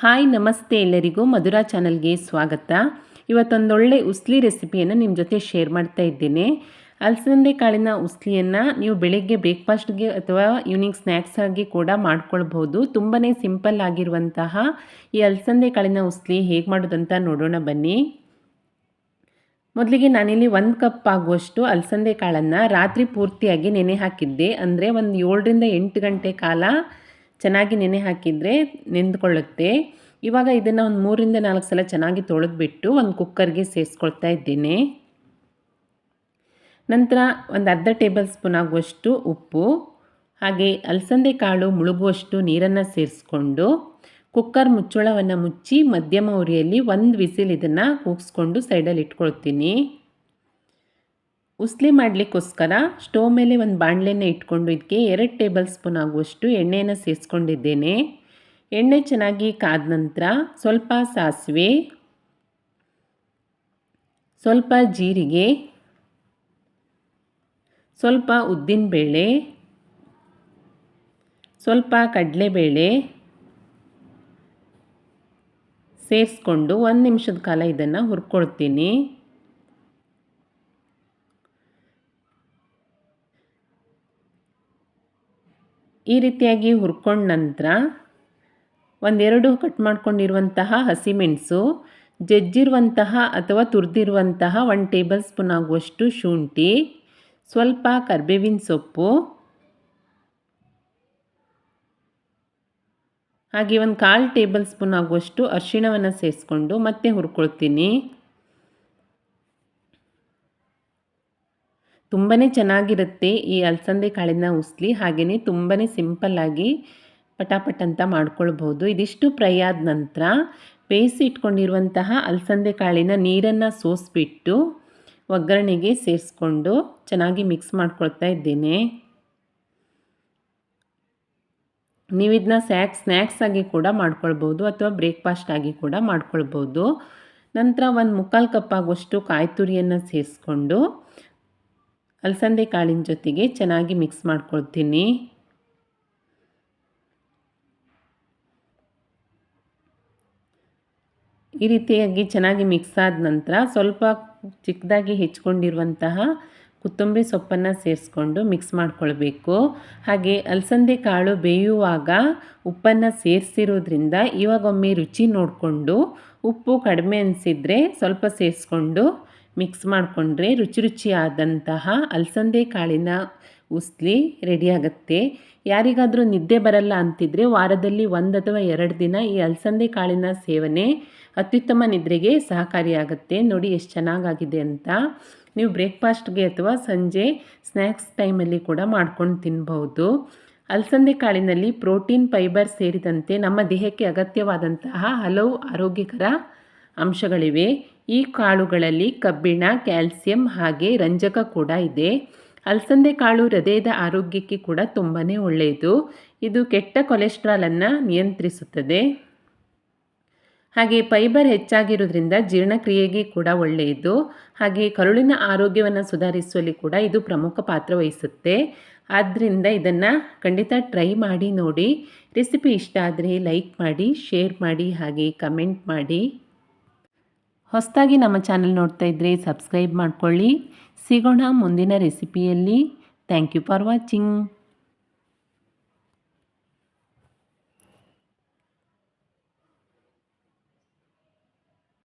Hi, ನಮಸ್ತೆ ಎಲ್ಲರಿಗೂ ಮಧುರಾ ಚಾನಲ್ಗೆ ಸ್ವಾಗತ. ಇವತ್ತೊಂದೊಳ್ಳೆ ಉಸ್ಲಿ ರೆಸಿಪಿಯನ್ನು ನಿಮ್ಮ ಜೊತೆ ಶೇರ್ ಮಾಡ್ತಾ ಇದ್ದೇನೆ. ಅಲಸಂದೆ ಕಾಳಿನ ಉಸ್ಲಿಯನ್ನು ನೀವು ಬೆಳಗ್ಗೆ ಬ್ರೇಕ್ಫಾಸ್ಟ್ಗೆ ಅಥವಾ ಈವ್ನಿಂಗ್ ಸ್ನ್ಯಾಕ್ಸ್ ಆಗಿ ಕೂಡ ಮಾಡ್ಕೊಳ್ಬೋದು ತುಂಬಾ ಸಿಂಪಲ್ ಆಗಿರುವಂತಹ ಈ ಅಲಸಂದೆ ಕಾಳಿನ ಉಸ್ಲಿ ಹೇಗೆ ಮಾಡೋದಂತ ನೋಡೋಣ ಬನ್ನಿ. ಮೊದಲಿಗೆ ನಾನಿಲ್ಲಿ ಒಂದು ಕಪ್ ಆಗುವಷ್ಟು ಅಲಸಂದೆ ಕಾಳನ್ನು ರಾತ್ರಿ ಪೂರ್ತಿಯಾಗಿ ನೆನೆ ಹಾಕಿದ್ದೆ. ಅಂದರೆ ಒಂದು ಏಳರಿಂದ ಎಂಟು ಗಂಟೆ ಕಾಲ ಚೆನ್ನಾಗಿ ನೆನೆ ಹಾಕಿದರೆ ನೆಂದ್ಕೊಳ್ಳುತ್ತೆ. ಇವಾಗ ಇದನ್ನು ಒಂದು ಮೂರಿಂದ ನಾಲ್ಕು ಸಲ ಚೆನ್ನಾಗಿ ತೊಳೆದ್ಬಿಟ್ಟು ಒಂದು ಕುಕ್ಕರ್ಗೆ ಸೇರಿಸ್ಕೊಳ್ತಾ ಇದ್ದೀನಿ. ನಂತರ ಒಂದು ಅರ್ಧ ಟೇಬಲ್ ಸ್ಪೂನ್ ಆಗುವಷ್ಟು ಉಪ್ಪು, ಹಾಗೆ ಅಲಸಂದೆ ಕಾಳು ಮುಳುಗುವಷ್ಟು ನೀರನ್ನು ಸೇರಿಸ್ಕೊಂಡು ಕುಕ್ಕರ್ ಮುಚ್ಚಳವನ್ನು ಮುಚ್ಚಿ ಮಧ್ಯಮ ಉರಿಯಲ್ಲಿ ಒಂದು ವಿಸಿಲ್ ಇದನ್ನು ಕೂಗಿಸ್ಕೊಂಡು ಸೈಡಲ್ಲಿ ಇಟ್ಕೊಳ್ತೀನಿ. ಉಸ್ಲಿ ಮಾಡಲಿಕ್ಕೋಸ್ಕರ ಸ್ಟೋವ್ ಮೇಲೆ ಒಂದು ಬಾಣಲೆನ ಇಟ್ಕೊಂಡು ಇದಕ್ಕೆ ಎರಡು ಟೇಬಲ್ ಸ್ಪೂನ್ ಆಗುವಷ್ಟು ಎಣ್ಣೆಯನ್ನು ಸೇರಿಸ್ಕೊಂಡಿದ್ದೇನೆ. ಎಣ್ಣೆ ಚೆನ್ನಾಗಿ ಕಾದ ನಂತರ ಸ್ವಲ್ಪ ಸಾಸಿವೆ, ಸ್ವಲ್ಪ ಜೀರಿಗೆ, ಸ್ವಲ್ಪ ಉದ್ದಿನಬೇಳೆ ಸ್ವಲ್ಪ ಕಡಲೆಬೇಳೆ ಸೇರಿಸ್ಕೊಂಡು ಒಂದು ನಿಮಿಷದ ಕಾಲ ಇದನ್ನು ಹುರ್ಕೊಳ್ತೀನಿ. ಈ ರೀತಿಯಾಗಿ ಹುರ್ಕೊಂಡ ನಂತರ ಒಂದೆರಡು ಕಟ್ ಮಾಡ್ಕೊಂಡಿರುವಂತಹ ಹಸಿಮೆಣಸು ಜಜ್ಜಿರುವಂತಹ ಅಥವಾ ತುರಿದಿರುವಂತಹ ಒನ್ ಟೇಬಲ್ ಸ್ಪೂನ್ ಆಗುವಷ್ಟು ಶುಂಠಿ, ಸ್ವಲ್ಪ ಕರ್ಬೇವಿನ ಸೊಪ್ಪು, ಹಾಗೆ ಒಂದು ಕಾಲು ಟೇಬಲ್ ಸ್ಪೂನ್ ಆಗುವಷ್ಟು ಅರಿಶಿಣವನ್ನು ಸೇರಿಸ್ಕೊಂಡು ಮತ್ತೆ ಹುರ್ಕೊಳ್ತೀನಿ. ತುಂಬಾ ಚೆನ್ನಾಗಿರುತ್ತೆ ಈ ಅಲಸಂದೆ ಕಾಳಿನ ಉಸ್ಲಿ ಹಾಗೆಯೇ ತುಂಬಾ ಸಿಂಪಲ್ಲಾಗಿ ಪಟಾಪಟ್ ಅಂತ ಮಾಡ್ಕೊಳ್ಬೋದು. ಇದಿಷ್ಟು ಫ್ರೈ ಆದ ನಂತರ ಬೇಯಿಸಿ ಇಟ್ಕೊಂಡಿರುವಂತಹ ಅಲಸಂದೆ ಕಾಳಿನ ನೀರನ್ನು ಸೋಸಿಬಿಟ್ಟು ಒಗ್ಗರಣೆಗೆ ಸೇರಿಸ್ಕೊಂಡು ಚೆನ್ನಾಗಿ ಮಿಕ್ಸ್ ಮಾಡ್ಕೊಳ್ತಾ ಇದ್ದೇನೆ. ನೀವು ಇದನ್ನ ಸ್ಯಾಕ್ಸ್ ಸ್ನ್ಯಾಕ್ಸ್ ಆಗಿ ಕೂಡ ಮಾಡ್ಕೊಳ್ಬೋದು ಅಥವಾ ಬ್ರೇಕ್ಫಾಸ್ಟ್ ಆಗಿ ಕೂಡ ಮಾಡ್ಕೊಳ್ಬೋದು. ನಂತರ ಒಂದು ಮುಕ್ಕಾಲು ಕಪ್ ಆಗುವಷ್ಟು ಕಾಯಿ ತುರಿಯನ್ನು ಸೇರಿಸ್ಕೊಂಡು ಅಲಸಂದೆ ಕಾಳಿನ ಜೊತೆಗೆ ಚೆನ್ನಾಗಿ ಮಿಕ್ಸ್ ಮಾಡ್ಕೊಳ್ತೀನಿ. ಈ ರೀತಿಯಾಗಿ ಚೆನ್ನಾಗಿ ಮಿಕ್ಸ್ ಆದ ನಂತರ ಸ್ವಲ್ಪ ಚಿಕ್ಕದಾಗಿ ಹೆಚ್ಕೊಂಡಿರುವಂತಹ ಕೊತ್ತಂಬರಿ ಸೊಪ್ಪನ್ನು ಸೇರಿಸ್ಕೊಂಡು ಮಿಕ್ಸ್ ಮಾಡ್ಕೊಳ್ಬೇಕು. ಹಾಗೆ ಅಲಸಂದೆ ಕಾಳು ಬೇಯುವಾಗ ಉಪ್ಪನ್ನು ಸೇರಿಸಿರೋದ್ರಿಂದ ಇವಾಗೊಮ್ಮೆ ರುಚಿ ನೋಡಿಕೊಂಡು, ಉಪ್ಪು ಕಡಿಮೆ ಅನಿಸಿದರೆ ಸ್ವಲ್ಪ ಸೇರಿಸ್ಕೊಂಡು ಮಿಕ್ಸ್ ಮಾಡಿಕೊಂಡ್ರೆ ರುಚಿ ರುಚಿಯಾದಂತಹ ಅಲಸಂದೆ ಕಾಳಿನ ಉಸ್ಲಿ ರೆಡಿಯಾಗುತ್ತೆ ಯಾರಿಗಾದರೂ ನಿದ್ದೆ ಬರಲ್ಲ ಅಂತಿದ್ರೆ ವಾರದಲ್ಲಿ ಒಂದು ಅಥವಾ ಎರಡು ದಿನ ಈ ಅಲಸಂದೆ ಕಾಳಿನ ಸೇವನೆ ಅತ್ಯುತ್ತಮ ನಿದ್ರೆಗೆ ಸಹಕಾರಿಯಾಗುತ್ತೆ. ನೋಡಿ ಎಷ್ಟು ಚೆನ್ನಾಗಾಗಿದೆ ಅಂತ. ನೀವು ಬ್ರೇಕ್ಫಾಸ್ಟ್ಗೆ ಅಥವಾ ಸಂಜೆ ಸ್ನ್ಯಾಕ್ಸ್ ಟೈಮಲ್ಲಿ ಕೂಡ ಮಾಡ್ಕೊಂಡು ತಿನ್ಬಹುದು. ಅಲಸಂದೆ ಕಾಳಿನಲ್ಲಿ ಪ್ರೋಟೀನ್, ಫೈಬರ್ ಸೇರಿದಂತೆ ನಮ್ಮ ದೇಹಕ್ಕೆ ಅಗತ್ಯವಾದಂತಹ ಹಲವು ಆರೋಗ್ಯಕರ ಅಂಶಗಳಿವೆ. ಈ ಕಾಳುಗಳಲ್ಲಿ ಕಬ್ಬಿಣ, ಕ್ಯಾಲ್ಸಿಯಂ ಹಾಗೆ ರಂಜಕ ಕೂಡ ಇದೆ. ಅಲಸಂದೆ ಕಾಳು ಹೃದಯದ ಆರೋಗ್ಯಕ್ಕೆ ಕೂಡ ತುಂಬಾ ಒಳ್ಳೆಯದು. ಇದು ಕೆಟ್ಟ ಕೊಲೆಸ್ಟ್ರಾಲನ್ನು ನಿಯಂತ್ರಿಸುತ್ತದೆ. ಹಾಗೆ ಫೈಬರ್ ಹೆಚ್ಚಾಗಿರೋದ್ರಿಂದ ಜೀರ್ಣಕ್ರಿಯೆಗೆ ಕೂಡ ಒಳ್ಳೆಯದು. ಹಾಗೆ ಕರುಳಿನ ಆರೋಗ್ಯವನ್ನು ಸುಧಾರಿಸುವಲ್ಲಿ ಕೂಡ ಇದು ಪ್ರಮುಖ ಪಾತ್ರ ವಹಿಸುತ್ತೆ. ಆದ್ದರಿಂದ ಇದನ್ನು ಖಂಡಿತ ಟ್ರೈ ಮಾಡಿ ನೋಡಿ. ರೆಸಿಪಿ ಇಷ್ಟ ಆದರೆ ಲೈಕ್ ಮಾಡಿ ಶೇರ್ ಮಾಡಿ, ಹಾಗೆ ಕಮೆಂಟ್ ಮಾಡಿ. ಹೊಸದಾಗಿ ನಮ್ಮ ಚಾನಲ್ ನೋಡ್ತಾ ಇದ್ರೆ ಸಬ್ಸ್ಕ್ರೈಬ್ ಮಾಡ್ಕೊಳ್ಳಿ. ಸಿಗೋಣ ಮುಂದಿನ ರೆಸಿಪಿಯಲ್ಲಿ. Thank you for watching